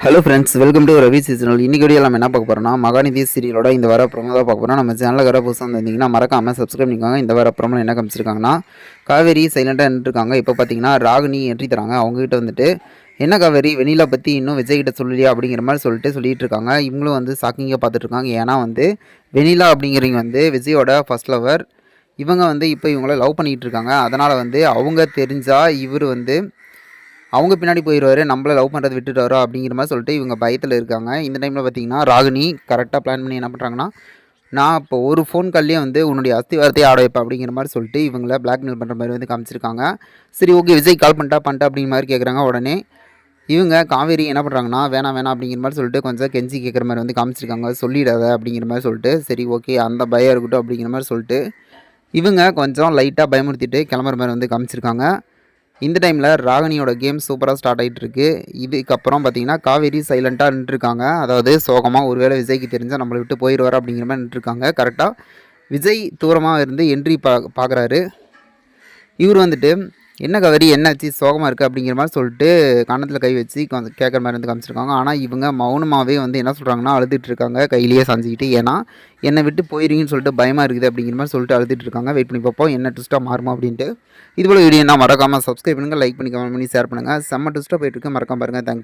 Hello friends welcome to Ravi seasonal இன்னைக்கு video நம்ம என்ன பார்க்க போகிறோம்னா மகாநிதி சீரியலோட இந்த வர ப்ரோமோ தான் பார்க்க போகிறோம் நம்ம சேனலில் வர புதுசாக வந்திருந்தீங்கன்னா மறக்காமல் சப்ஸ்கிரைப் பண்ணிக்கோங்க. இந்த வர ப்ரோமோ என்ன காமிச்சிருக்காங்கன்னா காவேரி சைலண்டாக நின்றுருக்காங்க இப்போ பார்த்தீங்கன்னா ராகினி என்ட்ரி தராங்க. அவங்ககிட்ட வந்துட்டு என்ன காவேரி வெண்ணிலா பற்றி இன்னும் விஜய்கிட்ட சொல்லலையா? அப்படிங்கிற மாதிரி சொல்லிட்டு சொல்லிட்டு இருக்காங்க. இவங்களும் வந்து ஷாக்கிங்காக பார்த்துட்டு இருக்காங்க. ஏன்னா வந்து வெண்ணிலா அப்படிங்கிறவங்க வந்து விஜயோட ஃபர்ஸ்ட் லவர் இவங்க வந்து இப்போ இவங்கள லவ் பண்ணிகிட்டு இருக்காங்க. அதனால் வந்து அவங்க தெரிஞ்சால் இவர் வந்து அவங்க பின்னாடி போயிடுவாரு நம்மளை லவ் பண்ணுறது விட்டுட்டாரோ அப்படிங்கிற மாதிரி சொல்லிட்டு இவங்க பயத்தில் இருக்காங்க. இந்த டைமில் பார்த்தீங்கன்னா ராகினி கரெக்டாக பிளான் பண்ணி என்ன பண்ணுறாங்கன்னா நான் இப்போ ஒரு ஃபோன் கால்லேயே வந்து உன்னுடைய அஸ்திவாரத்தை ஆட வைப்பேன் அப்படிங்கிற மாதிரி சொல்லிட்டு இவங்கள பிளாக்மெயில் பண்ணுற மாதிரி வந்து காமிச்சிருக்காங்க. சரி ஓகே விஜய் கால் பண்ணிட்டா பண்ணிட்டா அப்படிங்கிற மாதிரி கேட்குறாங்க உடனே. இவங்க காவேரி என்ன பண்ணுறாங்கன்னா வேணாம் வேணாம் அப்படிங்கிற மாதிரி சொல்லிட்டு கொஞ்சம் கெஞ்சி கேட்குற மாதிரி வந்து காமிச்சிருக்காங்க. சொல்லிடாத அப்படிங்கிற மாதிரி சொல்லிட்டு சரி ஓகே அந்த பயம் இருக்கட்டும் அப்படிங்கிற மாதிரி சொல்லிட்டு இவங்க கொஞ்சம் லைட்டாக பயமுறுத்திட்டு கிளம்புற மாதிரி வந்து காமிச்சிருக்காங்க. இந்த டைமில் ராகினியோட கேம் சூப்பராக ஸ்டார்ட் ஆகிட்டு இருக்கு. இதுக்கப்புறம் பார்த்தீங்கன்னா காவேரி சைலண்ட்டாக நின்றுருக்காங்க. அதாவது சோகமாக ஒருவேளை விஜய்க்கு தெரிஞ்சால் நம்மளை விட்டு போயிடுவார் அப்படிங்கிற மாதிரி நின்றுருக்காங்க. கரெக்டாக விஜய் தூரமாக இருந்து என்ட்ரி பா பார்க்குறாரு இவர் வந்துட்டு என்ன கவரி என்னாச்சு? சோகமாக இருக்குது அப்படிங்கிற மாதிரி சொல்லிட்டு கணத்தில் கை வச்சு கேட்குற மாதிரி வந்து காமிச்சிருக்காங்க. ஆனால் இவங்க மௌனமாகவே வந்து என்ன சொல்கிறாங்கன்னா அழுதுட்டு இருக்காங்க கையிலேயே சாஞ்சிக்கிட்டு ஏன்னா என்னை விட்டு போயிருங்கன்னு சொல்லிட்டு பயமாக இருக்குது அப்படிங்கிற மாதிரி சொல்லிட்டு அழுதுட்டு இருக்காங்க வெயிட் பண்ணி பார்ப்போம் என்ன ட்விஸ்ட்டாக மாறுமா அப்படின்ட்டு. இது போல் வீடியோ நான் மறக்காமல் சப்ஸ்கிரைப் பண்ணுங்கள் லைக் பண்ணி கமெண்ட் பண்ணி ஷேர் பண்ணுங்கள் செம்ம ட்விஸ்ட்டாக போயிட்டு இருக்கு மறக்காம பாருங்கள் தேங்க்யூ